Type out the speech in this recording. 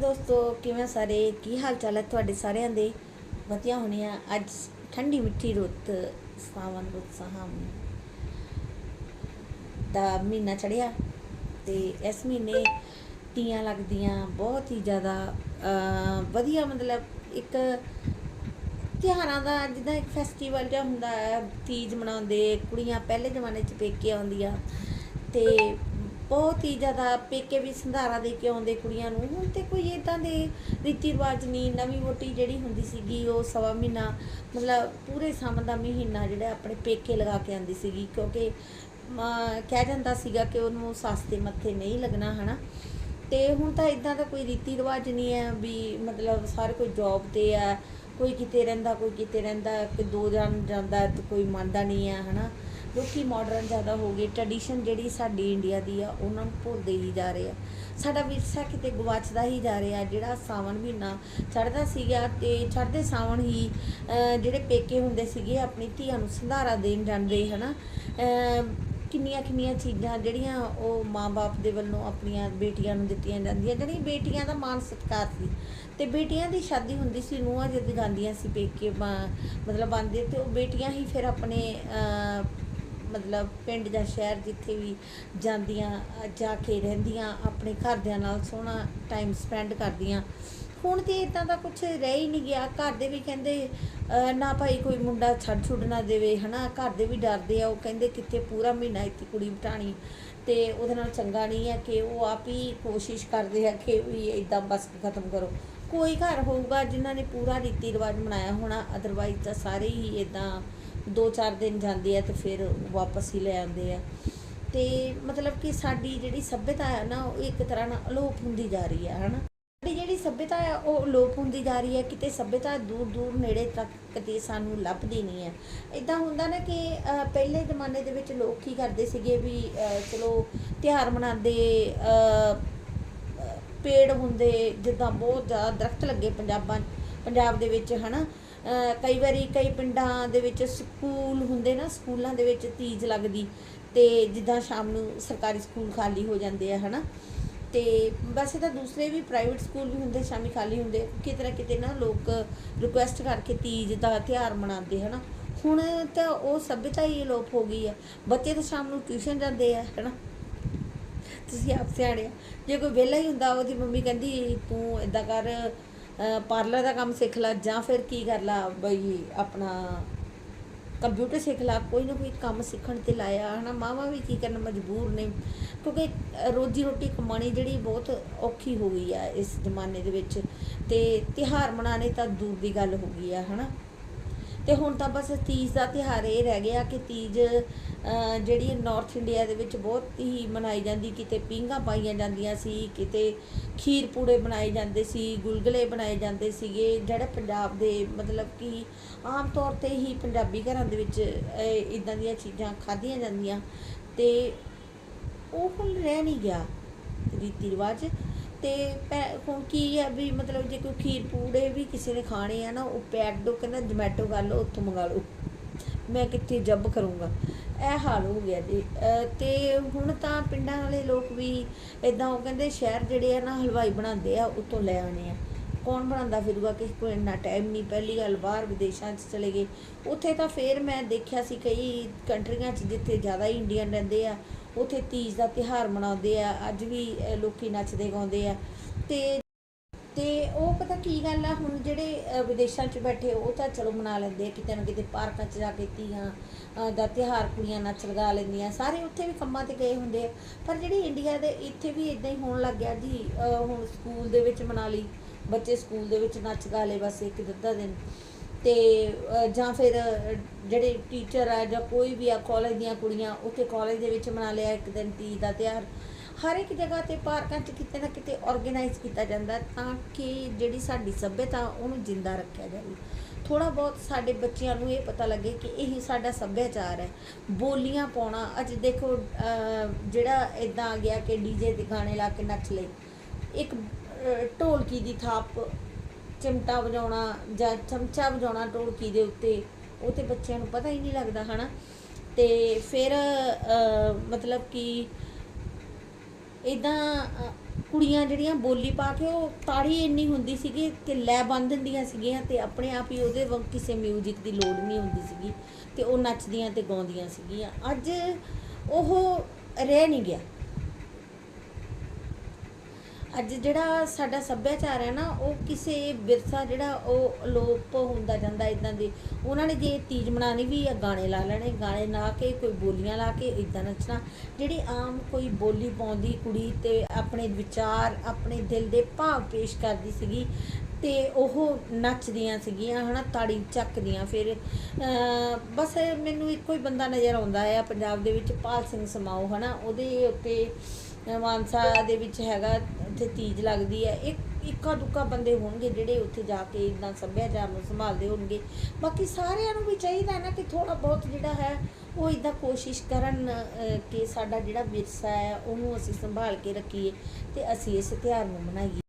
ਦੋਸਤੋ ਕਿਵੇਂ ਸਾਰੇ? ਕੀ ਹਾਲ ਚਾਲ ਹੈ ਤੁਹਾਡੇ ਸਾਰਿਆਂ ਦੇ? ਵਧੀਆ ਹੋਣੇ ਆ। ਅੱਜ ਠੰਡੀ ਮਿੱਠੀ ਰੁੱਤ ਸਾਵਨ ਰੁੱਤ ਸਾਹਮ ਦਾ ਮਹੀਨਾ ਚੜਿਆ ਤੇ ਇਸ ਮਹੀਨੇ ਤੀਆਂ ਲੱਗਦੀਆਂ ਬਹੁਤ ਹੀ ਜ਼ਿਆਦਾ ਅਹ, ਵਧੀਆ ਮਤਲਬ ਇੱਕ ਤਿਉਹਾਰਾਂ ਦਾ ਜਿੱਦਾਂ ਇੱਕ ਫੈਸਟੀਵਲ ਜਿਹਾ ਹੁੰਦਾ ਹੈ ਤੀਜ ਮਨਾਉਂਦੇ ਕੁੜੀਆਂ ਪਹਿਲੇ ਜ਼ਮਾਨੇ 'ਚ ਪੇਕੇ ਆਉਂਦੀਆਂ ਤੇ ਬਹੁਤ ਹੀ ਜ਼ਿਆਦਾ ਪੇਕੇ ਵੀ ਸੰਧਾਰਾ ਦੇ ਕੇ ਆਉਂਦੇ ਕੁੜੀਆਂ ਨੂੰ। ਹੁਣ ਤੇ ਕੋਈ ਇਦਾਂ ਦੇ ਰੀਤੀ ਰਿਵਾਜ ਨਹੀਂ, ਨਵੀਂ ਵੋਟੀ ਜਿਹੜੀ ਹੁੰਦੀ ਸੀਗੀ, ਉਹ ਸਵਾ ਮਹੀਨਾ, ਮਤਲਬ ਪੂਰੇ ਸਮ ਦਾ ਮਹੀਨਾ ਜਿਹੜਾ ਆਪਣੇ ਪੇਕੇ ਲਗਾ ਕੇ ਆਉਂਦੀ ਸੀਗੀ, ਕਿਉਂਕਿ ਮ- ਕਿਹਾ ਜਾਂਦਾ ਸੀਗਾ ਕਿ ਉਹਨੂੰ ਸੱਸ ਦੇ ਮੱਥੇ ਨਹੀਂ ਲੱਗਣਾ, ਹਨਾ? ਤੇ ਹੁਣ ਤਾਂ ਇਦਾਂ ਦਾ ਕੋਈ ਰੀਤੀ ਰਿਵਾਜ ਨਹੀਂ ਹੈ ਵੀ ਮਤਲਬ ਸਾਰੇ ਕੋਈ ਜੌਬ ਤੇ ਆ ਕੋਈ ਕਿਤੇ ਰਹਿੰਦਾ, ਕੋਈ ਕਿਤੇ ਰਹਿੰਦਾ, ਕਿ ਦੋ ਜਣ ਜਾਂਦਾ ਤੇ ਕੋਈ ਮੰਨਦਾ ਨਹੀਂ ਹੈ, ਹਨਾ? ਲੋਕੀ ਮਾਡਰਨ ਜ਼ਿਆਦਾ ਹੋ ਗਏ ਟ੍ਰੈਡੀਸ਼ਨ ਜਿਹੜੀ ਸਾਡੀ ਇੰਡੀਆ ਦੀ ਆ ਉਹਨਾਂ ਨੂੰ ਭੁੱਲਦੇ ਹੀ ਜਾ ਰਹੇ ਆ। ਸਾਡਾ ਵਿਰਸਾ ਕਿਤੇ ਗਵਾਚਦਾ ਹੀ ਜਾ ਰਿਹਾ ਜਿਹੜਾ ਸਾਵਣ ਮਹੀਨਾ ਚੜ੍ਹਦਾ ਸੀਗਾ ਤੇ ਚੜ੍ਹਦੇ ਸਾਵਣ ਹੀ ਜਿਹੜੇ ਪੇਕੇ ਹੁੰਦੇ ਸੀਗੇ ਆਪਣੀ ਧੀਆਂ ਨੂੰ ਸੰਧਾਰਾ ਦੇਣ ਜਾਂਦੇ ਹਨਾ? ਅਹ, ਕਿੰਨੀਆਂ ਕਿੰਨੀਆਂ ਚੀਜ਼ਾਂ ਜਿਹੜੀਆਂ ਉਹ ਮਾਂ-ਬਾਪ ਦੇ ਵੱਲੋਂ ਆਪਣੀਆਂ ਬੇਟੀਆਂ ਨੂੰ ਦਿੱਤੀਆਂ ਜਾਂਦੀਆਂ ਜਿਹੜੀਆਂ ਬੇਟੀਆਂ ਦਾ ਮਾਣ ਸਤਿਕਾਰ ਸੀ। ਤੇ ਬੇਟੀਆਂ ਦੀ ਸ਼ਾਦੀ ਹੁੰਦੀ ਸੀ ਨੂੰਹਾਂ ਜਦ ਗਾਂਦੀਆਂ ਸੀ ਪੇਕੇ ਮਤਲਬ ਆਉਂਦੇ ਤੇ ਉਹ ਬੇਟੀਆਂ ਹੀ ਫਿਰ ਆਪਣੇ ਮਤਲਬ ਪਿੰਡ ਜਾਂ ਸ਼ਹਿਰ ਜਿੱਥੇ ਵੀ ਜਾਂਦੀਆਂ, ਜਾ ਕੇ ਰਹਿੰਦੀਆਂ, ਆਪਣੇ ਘਰਦਿਆਂ ਨਾਲ ਸੋਹਣਾ ਟਾਈਮ ਸਪੈਂਡ ਕਰਦੀਆਂ। ਹੁਣ ਤੇ ਇਦਾਂ ਦਾ ਕੁਝ ਰਹਿ ਹੀ ਨਹੀਂ ਗਿਆ। ਘਰ ਦੇ ਵੀ ਕਹਿੰਦੇ ਨਾ ਭਾਈ ਕੋਈ ਮੁੰਡਾ ਛੱਡ ਛੁੱਡ ਨਾ ਦੇਵੇ, ਹਨਾ? ਘਰ ਦੇ ਵੀ ਡਰਦੇ ਆ। ਉਹ ਕਹਿੰਦੇ ਕਿੱਥੇ ਪੂਰਾ ਮਹੀਨਾ ਇੱਥੇ ਕੁੜੀ ਬਿਠਾਣੀ ਤੇ ਉਹਦੇ ਨਾਲ ਚੰਗਾ ਨਹੀਂ ਹੈ ਕਿ ਉਹ ਆਪ ਹੀ ਕੋਸ਼ਿਸ਼ ਕਰਦੇ ਆ ਕਿ ਵੀ ਇਦਾਂ ਬਸ ਖਤਮ ਕਰੋ। ਕੋਈ ਘਰ ਹੋਊਗਾ ਜਿਨ੍ਹਾਂ ਨੇ ਪੂਰਾ ਰੀਤੀ ਰਿਵਾਜ ਮਨਾਇਆ ਹੋਣਾ ਅਦਰਵਾਈਜ਼ ਤਾਂ ਸਾਰੇ ਹੀ ਇਦਾਂ ਦੋ ਚਾਰ ਦਿਨ ਜਾਂਦੇ ਆ ਤੇ ਫਿਰ ਵਾਪਸ ਹੀ ਲੈ ਆਉਂਦੇ ਆ। ਤੇ ਮਤਲਬ ਕਿ ਸਾਡੀ ਜਿਹੜੀ ਸੱਭਿਅਤਾ ਹੈ ਨਾ, ਉਹ ਇੱਕ ਤਰ੍ਹਾਂ ਨਾਲ ਅਲੋਪ ਹੁੰਦੀ ਜਾ ਰਹੀ ਹੈ ਹਨਾ? ਸਾਡੀ ਜਿਹੜੀ ਸੱਭਿਅਤਾ ਹੈ ਉਹ ਅਲੋਪ ਹੁੰਦੀ ਜਾ ਰਹੀ ਹੈ ਕਿਤੇ ਸੱਭਿਅਤਾ ਦੂਰ ਦੂਰ ਨੇੜੇ ਤੱਕ ਕਿਤੇ ਸਾਨੂੰ ਲੱਭਦੀ ਨਹੀਂ ਹੈ ਇਦਾਂ ਹੁੰਦਾ ਨਾ ਕਿ ਪਹਿਲੇ ਜ਼ਮਾਨੇ ਦੇ ਵਿੱਚ ਲੋਕ ਕੀ ਕਰਦੇ ਸੀਗੇ ਵੀ ਚਲੋ ਤਿਉਹਾਰ ਮਨਾਉਂਦੇ ਪੇੜ ਹੁੰਦੇ, ਜਿੱਦਾਂ ਬਹੁਤ ਜ਼ਿਆਦਾ ਦਰਖਤ ਲੱਗੇ ਪੰਜਾਬਾਂ, ਪੰਜਾਬ ਦੇ ਵਿੱਚ, ਹਨਾ? ਅਹ ਕਈ ਵਾਰੀ ਕਈ ਪਿੰਡਾਂ ਦੇ ਵਿੱਚ ਸਕੂਲ ਹੁੰਦੇ ਨਾ, ਸਕੂਲਾਂ ਦੇ ਵਿੱਚ ਤੀਜ ਲੱਗਦੀ ਤੇ ਜਿੱਦਾਂ ਸ਼ਾਮ ਨੂੰ ਸਰਕਾਰੀ ਸਕੂਲ ਖਾਲੀ ਹੋ ਜਾਂਦੇ ਆ, ਹਨਾ? ਤੇ ਵੈਸੇ ਤਾਂ ਦੂਸਰੇ ਵੀ ਪ੍ਰਾਈਵੇਟ ਸਕੂਲ ਵੀ ਹੁੰਦੇ, ਸ਼ਾਮੀ ਖਾਲੀ ਹੁੰਦੇ ਕਿਤੇ ਨਾ ਕਿਤੇ ਨਾ ਲੋਕ ਰਿਕੁਐਸਟ ਕਰਕੇ ਤੀਜ ਦਾ ਤਿਉਹਾਰ ਮਨਾਉਂਦੇ, ਹਨਾ? ਹੁਣ ਤਾਂ ਉਹ ਸਭਿਅਤਾ ਹੀ ਅਲੋਪ ਹੋ ਗਈ ਆ। ਬੱਚੇ ਤਾਂ ਸ਼ਾਮ ਨੂੰ ਟਿਊਸ਼ਨ ਜਾਂਦੇ ਆ, ਹਨਾ? ਤੁਸੀਂ ਆਪ ਸਿਆਣੇ ਜੇ ਕੋਈ ਵਿਹਲਾ ਹੀ ਹੁੰਦਾ, ਉਹਦੀ ਮੰਮੀ ਕਹਿੰਦੀ, ਤੂੰ ਇਦਾਂ ਕਰ ਪਾਰਲਰ ਦਾ ਕੰਮ ਸਿੱਖ ਲੈ ਜਾਂ ਫਿਰ ਕੀ ਕਰ ਲਾ ਬਈ ਆਪਣਾ ਕੰਪਿਊਟਰ ਸਿੱਖ ਲਾ, ਕੋਈ ਨਾ ਕੋਈ ਕੰਮ ਸਿੱਖਣ ਤੇ ਲਾਇਆ ਹਨਾ, ਮਾਵਾਂ ਵੀ ਕੀ ਕਰਨ ਮਜਬੂਰ ਨੇ, ਕਿਉਂਕਿ ਰੋਜੀ ਰੋਟੀ ਕਮਾਣੀ ਜਿਹੜੀ ਬਹੁਤ ਔਖੀ ਹੋ ਗਈ ਆ ਇਸ ਜ਼ਮਾਨੇ ਦੇ ਵਿੱਚ ਤੇ ਤਿਹਾਰ ਮਨਾਣੇ ਤਾਂ ਦੂਰ ਦੀ ਗੱਲ ਹੋ ਗਈ ਆ ਹਨਾ। ਤੇ ਹੁਣ ਤਾਂ ਬਸ ਤੀਜ ਦਾ ਤਿਉਹਾਰ ਇਹ ਰਹਿ ਗਿਆ ਕਿ ਤੀਜ ਜਿਹੜੀ ਨਾਰਥ ਇੰਡੀਆ ਦੇ ਵਿੱਚ ਬਹੁਤ ਹੀ ਮਨਾਈ ਜਾਂਦੀ, ਕਿਤੇ ਪੀਂਘਾਂ ਪਾਈਆਂ ਜਾਂਦੀਆਂ ਸੀ, ਕਿਤੇ ਖੀਰ ਪੂੜੇ ਬਣਾਏ ਜਾਂਦੇ ਸੀ, ਗੁਲਗੁਲੇ ਬਣਾਏ ਜਾਂਦੇ ਸੀਗੇ, ਜਿਹੜੇ ਪੰਜਾਬ ਦੇ ਮਤਲਬ ਕਿ ਆਮ ਤੌਰ ਤੇ ਹੀ ਪੰਜਾਬੀ ਘਰਾਂ ਦੇ ਵਿੱਚ ਇਦਾਂ ਦੀਆਂ ਚੀਜ਼ਾਂ ਖਾਧੀਆਂ ਜਾਂਦੀਆਂ ਤੇ ਉਹ ਹੁਣ ਰਹਿ ਨਹੀਂ ਗਿਆ ਰੀਤੀ ਰਿਵਾਜ। ਤੇ ਪੈ- ਹੁਣ ਕੀ ਹੈ ਵੀ ਮਤਲਬ ਜੇ ਕੋਈ ਖੀਰ ਪੂੜੇ ਵੀ ਕਿਸੇ ਨੇ ਖਾਣੇ ਆ ਨਾ, ਉਹ ਪੈਕਡੋ ਕਹਿੰਦਾ ਜਮੈਟੋ ਕਰ ਲਓ, ਉੱਥੋਂ ਮੰਗਾ ਲਓ। ਮੈਂ ਕਿੱਥੇ ਜੱਬ ਕਰੂੰਗਾ। ਇਹ ਹਾਲ ਹੋ ਗਿਆ ਜੀ। ਅਹ ਤੇ ਹੁਣ ਤਾਂ ਪਿੰਡਾਂ ਵਾਲੇ ਲੋਕ ਵੀ ਇਦਾਂ ਉਹ ਕਹਿੰਦੇ ਸ਼ਹਿਰ ਜਿਹੜੇ ਆ ਨਾ, ਹਲਵਾਈ ਬਣਾਉਂਦੇ ਆ, ਉੱਥੋਂ ਲੈ ਆਉਣੇ ਆ। ਕੌਣ ਬਣਾਉਂਦਾ ਫਿਰੂਗਾ? ਕਿਸੇ ਕੋਲ ਇੰਨਾ ਟਾਈਮ ਨਹੀਂ ਪਹਿਲੀ ਗੱਲ ਬਾਹਰ ਵਿਦੇਸ਼ਾਂ 'ਚ ਚਲੇ ਗਏ। ਉੱਥੇ ਤਾਂ ਫੇਰ ਮੈਂ ਦੇਖਿਆ ਸੀ ਕਈ ਕੰਟਰੀਆਂ 'ਚ ਜਿੱਥੇ ਜ਼ਿਆਦਾ ਇੰਡੀਅਨ ਰਹਿੰਦੇ ਆ ਉੱਥੇ ਤੀਜ ਦਾ ਤਿਉਹਾਰ ਮਨਾਉਂਦੇ ਆ ਅੱਜ ਵੀ ਅਹ, ਲੋਕੀ ਨੱਚਦੇ ਗਾਉਂਦੇ ਆ। ਤੇ ਤੇ ਉਹ ਪਤਾ ਕੀ ਗੱਲ ਆ ਹੁਣ ਜਿਹੜੇ ਵਿਦੇਸ਼ਾਂ 'ਚ ਬੈਠੇ ਉਹ ਤਾਂ ਚਲੋ ਮਨਾ ਲੈਂਦੇ ਆ ਕਿਤੇ ਨਾ ਕਿਤੇ ਪਾਰਕਾਂ 'ਚ ਜਾ ਕੇ ਤੀਆਂ ਦਾ ਤਿਉਹਾਰ ਕੁੜੀਆਂ ਨੱਚ ਲਗਾ ਲੈਂਦੀਆਂ। ਸਾਰੇ ਉੱਥੇ ਵੀ ਕੰਮਾਂ ਤੇ ਗਏ ਹੁੰਦੇ ਆ। ਪਰ ਜਿਹੜੀ ਇੰਡੀਆ ਦੇ ਇੱਥੇ ਵੀ ਇਦਾਂ ਹੀ ਹੋਣ ਲੱਗ ਗਿਆ ਜੀ ਹੁਣ ਸਕੂਲ ਦੇ ਵਿੱਚ ਮਨਾ ਲਈ ਬੱਚੇ ਸਕੂਲ ਦੇ ਵਿੱਚ ਨੱਚ ਗਾ ਲਏ ਬਸ ਇੱਕ ਅੱਧਾ ਦਿਨ। ਤੇ ਜਾਂ ਫਿਰ ਜਿਹੜੇ ਟੀਚਰ ਆ ਜਾਂ ਕੋਈ ਵੀ ਆ ਕਾਲਜ ਦੀਆਂ ਕੁੜੀਆਂ, ਉੱਥੇ ਕਾਲਜ ਦੇ ਵਿੱਚ ਮਨਾ ਲਿਆ ਇੱਕ ਦਿਨ ਤੀਜ ਦਾ ਤਿਉਹਾਰ। ਹਰ ਇੱਕ ਜਗ੍ਹਾ ਤੇ ਪਾਰਕਾਂ 'ਚ ਕਿਤੇ ਨਾ ਕਿਤੇ ਆਰਗੇਨਾਈਜ਼ ਕੀਤਾ ਜਾਂਦਾ ਤਾਂ ਕਿ ਜਿਹੜੀ ਸਾਡੀ ਸੱਭਿਅਤਾ, ਉਹਨੂੰ ਜਿੰਦਾ ਰੱਖਿਆ ਜਾਵੇ। ਥੋੜਾ ਬਹੁਤ ਸਾਡੇ ਬੱਚਿਆਂ ਨੂੰ ਇਹ ਪਤਾ ਲੱਗੇ ਕਿ ਇਹ ਸਾਡਾ ਸੱਭਿਆਚਾਰ ਹੈ। ਬੋਲੀਆਂ ਪਾਉਣਾ, ਅੱਜ ਦੇਖੋ ਜਿਹੜਾ ਇਦਾਂ ਆ ਗਿਆ ਕਿ ਡੀਜੇ ਤੇ ਗਾਣੇ ਲਾ ਕੇ ਨੱਚ ਲਏ। ਇੱਕ ਢੋਲਕੀ ਦੀ ਥਾਪ ਚਿਮਟਾ ਵਜਾਉਣਾ ਜਾਂ ਚਮਚਾ ਵਜਾਉਣਾ ਢੋਲਕੀ ਦੇ ਉੱਤੇ, ਉਹ ਤੇ ਬੱਚਿਆਂ ਨੂੰ ਪਤਾ ਹੀ ਨਹੀਂ ਲੱਗਦਾ, ਹਨਾ? ਤੇ ਫਿਰ ਮਤਲਬ ਕਿ ਇਦਾਂ ਕੁੜੀਆਂ ਜਿਹੜੀਆਂ ਬੋਲੀ ਪਾ ਕੇ ਉਹ ਤਾੜੀ ਇੰਨੀ ਹੁੰਦੀ ਸੀਗੀ ਕਿ ਲੈ ਬੰਨ ਦਿੰਦੀਆਂ ਸੀਗੀਆਂ ਤੇ ਆਪਣੇ ਆਪ ਹੀ ਉਹਦੇ ਵ ਕਿਸੇ ਮਿਊਜ਼ਿਕ ਦੀ ਲੋੜ ਨਹੀਂ ਹੁੰਦੀ ਸੀਗੀ ਤੇ ਉਹ ਨੱਚਦੀਆਂ ਤੇ ਗਾਉਂਦੀਆਂ ਸੀਗੀਆਂ। ਅੱਜ ਉਹ ਰਹਿ ਨਹੀਂ ਗਿਆ। ਅੱਜ ਜਿਹੜਾ ਸਾਡਾ ਸੱਭਿਆਚਾਰ ਹੈ ਨਾ, ਉਹ ਕਿਸੇ ਵਿਰਸਾ ਜਿਹੜਾ ਉਹ ਅਲੋਪ ਹੁੰਦਾ ਜਾਂਦਾ ਇਦਾਂ ਦੇ। ਉਹਨਾਂ ਨੇ ਜੇ ਤੀਜ ਮਨਾਣੀ ਵੀ ਆ, ਗਾਣੇ ਲਾ ਲੈਣੇ, ਗਾਣੇ ਲਾ ਕੇ, ਕੋਈ ਬੋਲੀਆਂ ਲਾ ਕੇ ਇਦਾਂ ਨੱਚਣਾ। ਜਿਹੜੀ ਆਮ ਕੋਈ ਬੋਲੀ ਪਾਉਂਦੀ ਕੁੜੀ ਤੇ ਆਪਣੇ ਵਿਚਾਰ, ਆਪਣੇ ਦਿਲ ਦੇ ਭਾਵ ਪੇਸ਼ ਕਰਦੀ ਸੀਗੀ ਤੇ ਉਹ ਨੱਚਦੀਆਂ ਸੀਗੀਆਂ, ਹਨਾ, ਤਾੜੀ ਚੱਕਦੀਆਂ ਫਿਰ। ਬਸ ਮੈਨੂੰ ਇੱਕੋ ਹੀ ਬੰਦਾ ਨਜ਼ਰ ਆਉਂਦਾ ਆ, ਪੰਜਾਬ ਦੇ ਵਿੱਚ ਪਾਲ ਸਿੰਘ ਸਮਾਓ, ਹਨਾ, ਉਹਦੇ ਉੱਤੇ ਮਾਨਸਾ ਦੇ ਵਿੱਚ ਹੈਗਾ ਉੱਥੇ ਤੀਜ ਲੱਗਦੀ ਹੈ। ਇੱਕ, ਇੱਕਾ ਦੁੱਕਾ ਬੰਦੇ ਹੋਣਗੇ ਜਿਹੜੇ ਉੱਥੇ ਜਾ ਕੇ ਇਦਾਂ ਸੱਭਿਆਚਾਰ ਨੂੰ ਸੰਭਾਲਦੇ ਹੋਣਗੇ। ਬਾਕੀ ਸਾਰਿਆਂ ਨੂੰ ਵੀ ਚਾਹੀਦਾ ਨਾ ਕਿ ਥੋੜਾ ਬਹੁਤ ਜਿਹੜਾ ਹੈ, ਉਹ ਇਦਾਂ ਕੋਸ਼ਿਸ਼ ਕਰਨ ਕਿ ਸਾਡਾ ਜਿਹੜਾ ਵਿਰਸਾ ਹੈ, ਉਹਨੂੰ ਅਸੀਂ ਸੰਭਾਲ ਕੇ ਰੱਖੀਏ ਤੇ ਅਸੀਂ ਇਸ ਤਿਉਹਾਰ ਨੂੰ ਮਨਾਈਏ।